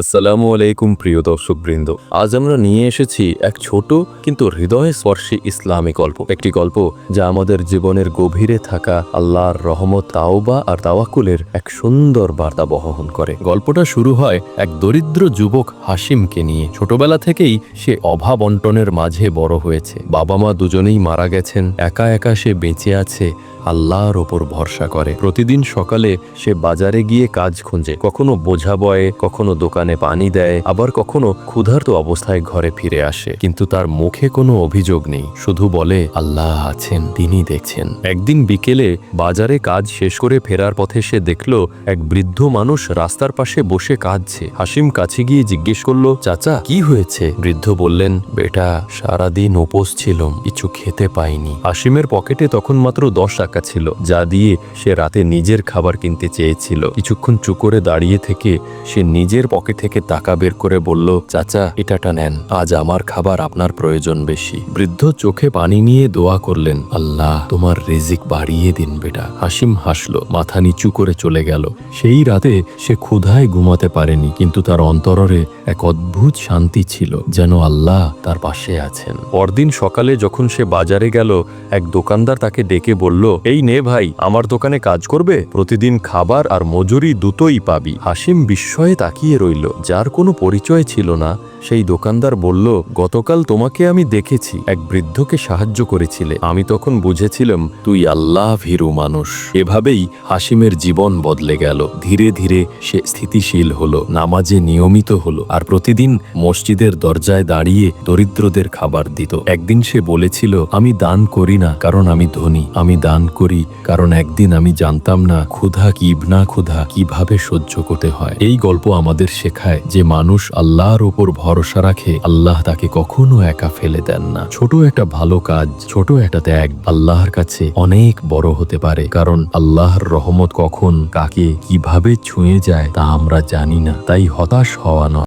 আসসালামু আলাইকুম প্রিয় দর্শকবৃন্দ। আজ আমরা নিয়ে এসেছি এক ছোট কিন্তু হৃদয় স্পর্শী ইসলামী গল্প। একটি গল্প যা আমাদের জীবনের গভীরে থাকা আল্লাহর রহমত, তাওবা আর তাওয়াকুলের এক সুন্দর বার্তা বহন করে। গল্পটা শুরু হয় এক দরিদ্র যুবক হাসিমকে নিয়ে। ছোটবেলা থেকেই সে অভাব অন্টনের মাঝে বড় হয়েছে। বাবা মা দুজনেই মারা গেছেন। একা একা সে বেঁচে আছে, আল্লাহর ওপর ভরসা করে। প্রতিদিন সকালে সে বাজারে গিয়ে কাজ খুঁজে। কখনো বোঝা বয়ে, কখনো দোকানে পানি দেয়, আবার কখনো ক্ষুধার্ত অবস্থায় ঘরে ফিরে আসে। কিন্তু তার মুখে কোনো অভিযোগ নেই। শুধু বলে, আল্লাহ আছেন তিনি দেখছেন। একদিন বিকেলে বাজারে কাজ শেষ করে ফেরার পথে সে দেখল, এক বৃদ্ধ মানুষ রাস্তার পাশে বসে কাঁদছে। হাসিম কাছে গিয়ে জিজ্ঞেস করল, চাচা, কি হয়েছে? বৃদ্ধ বললেন, বেটা, সারাদিন উপোস ছিলাম, কিছু খেতে পাইনি। হাসিমের পকেটে তখন মাত্র দশ টাকা ছিল, যা দিয়ে সে রাতে নিজের খাবার কিনতে চেয়েছিল। কিছুক্ষণ চুপ করে দাঁড়িয়ে থেকে সে নিজের পকেট থেকে টাকা বের করে বলল, চাচা এটাটা নেন। আজ আমার খাবার আপনার প্রয়োজন বেশি। বৃদ্ধ চোখে পানি নিয়ে দোয়া করলেন, আল্লাহ, তোমার রিজিক বাড়িয়ে দিন বেটা। হাসিম হাসলো, মাথা নিচু করে চলে গেল। সেই রাতে সে ক্ষুধায় ঘুমাতে পারেনি, কিন্তু তার অন্তরে এক অদ্ভুত শান্তি ছিল, যেন আল্লাহ তার পাশে আছেন। পরদিন সকালে যখন সে বাজারে গেল, এক দোকানদার তাকে ডেকে বলল, এই নে ভাই, আমার দোকানে কাজ করবে? প্রতিদিন খাবার আর মজুরি দুটোই পাবি। হাসিম বিস্ময়ে তাকিয়ে রইল। যার কোনো পরিচয় ছিল না, সেই দোকানদার বলল, গতকাল তোমাকে আমি দেখেছি। এক বৃদ্ধকে সাহায্য করেছিলে। আমি তখন বুঝেছিলাম, তুই আল্লাহ ভীরু মানুষ। এভাবেই হাসিমের জীবন বদলে গেল। ধীরে ধীরে সে স্থিতিশীল হলো, নামাজে নিয়মিত হলো, আর প্রতিদিন মসজিদের দরজায় দাঁড়িয়ে দরিদ্রদের খাবার দিত। একদিন সে বলেছিল, আমি দান করি না, কারণ আমি ধনী। আমি দান করি, কারণ একদিন আমি জানতাম না, ক্ষুধা কি, না ক্ষুধা, কীভাবে সহ্য করতে হয়। এই গল্প আমাদের শেখায় যে মানুষ আল্লাহর ওপর ভরসা রাখে, আল্লাহ তাকে কখনো একা ফেলে দেন না। ছোট একটা ভালো কাজ, ছোট একটা ত্যাগ আল্লাহর কাছে অনেক বড় হতে পারে, কারণ আল্লাহর রহমত কখন কাকে কীভাবে ছুঁয়ে যায় তা আমরা জানি না, তাই হতাশ হওয়া নয়।